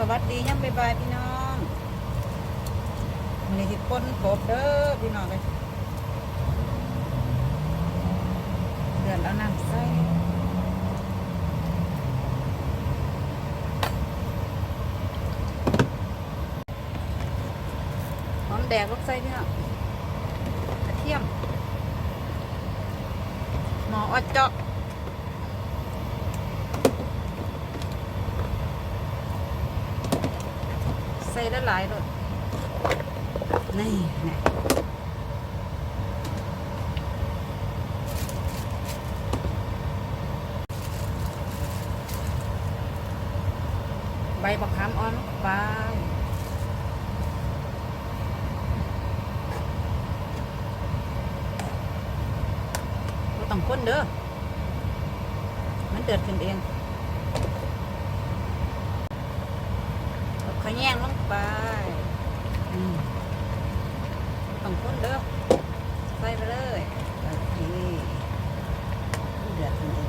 สวัสดีย่ำบายบายพี่น้องมีที่ปนกบเด้อพี่น้องเลยเดือนแล้วน้ำใส่หอมแดงลูกใส่พี่น้องกระเทียมหมออดเจาะ ใส่ละหลายรสนี่นี่ใบบักขามอ่อนลงไปต้องคนเด้อ มันเดือดขึ้นเอง เอา ขยงลงไปอืมต้องคนเด้อใส่ไปเลยโอเคเดือดขึ้นเอง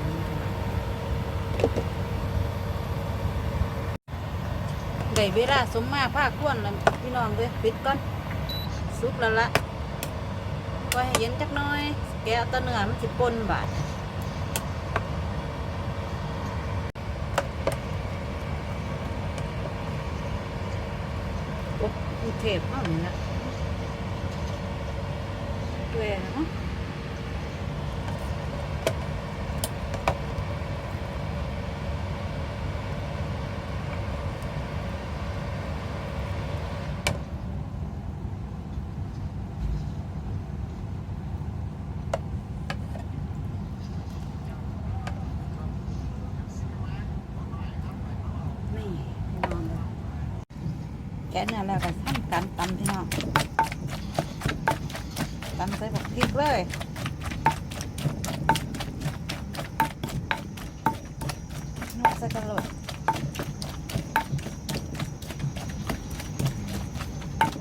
ได้เวลาสมมาผ้าควนแล้วพี่น้องเด้อปิดก่อนสุกแล้วละปล่อยให้เย็นจักหน่อย แกะเอาแตะเนื้อมันสิปนบาด โอ้กรุง เทพเฮานี่ละด้วยเนาะนี่พี่น้องเลย แกะเนื้อแล้วก็ทำการตำพี่น้องตำใส่ผักพริกเลยนกใส่กระโหลด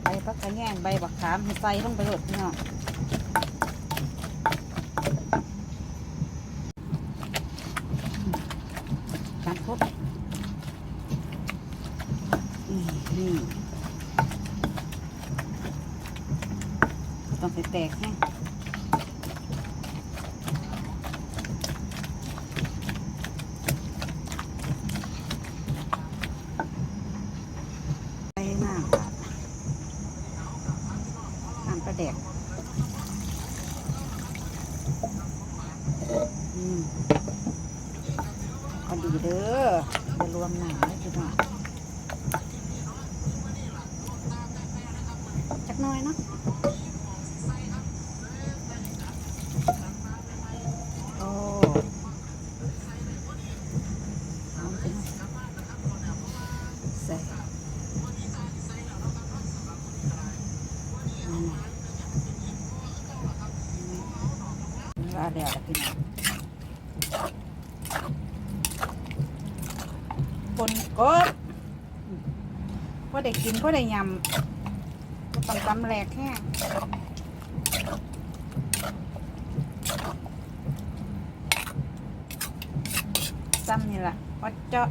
ใบผักกระแยงใบบักขามให้ใส่ลงไปโหลดพี่น้องการครบนี่นี่ ต้องไปแตกให้ไปน้ำน้ำปลาแดกอืมพอดีเด้อจะรวมหนังได้จุดหน่อยจักน้อยเนาะ โอ้เอาไปใส่นั่นน่ะนี่ ว่าแล้วล่ะพี่น้องปนกบพอได้กินพอได้ยำก็ต้องตำแหลกแห้งซ้ำนี่แหละวัดเจาะ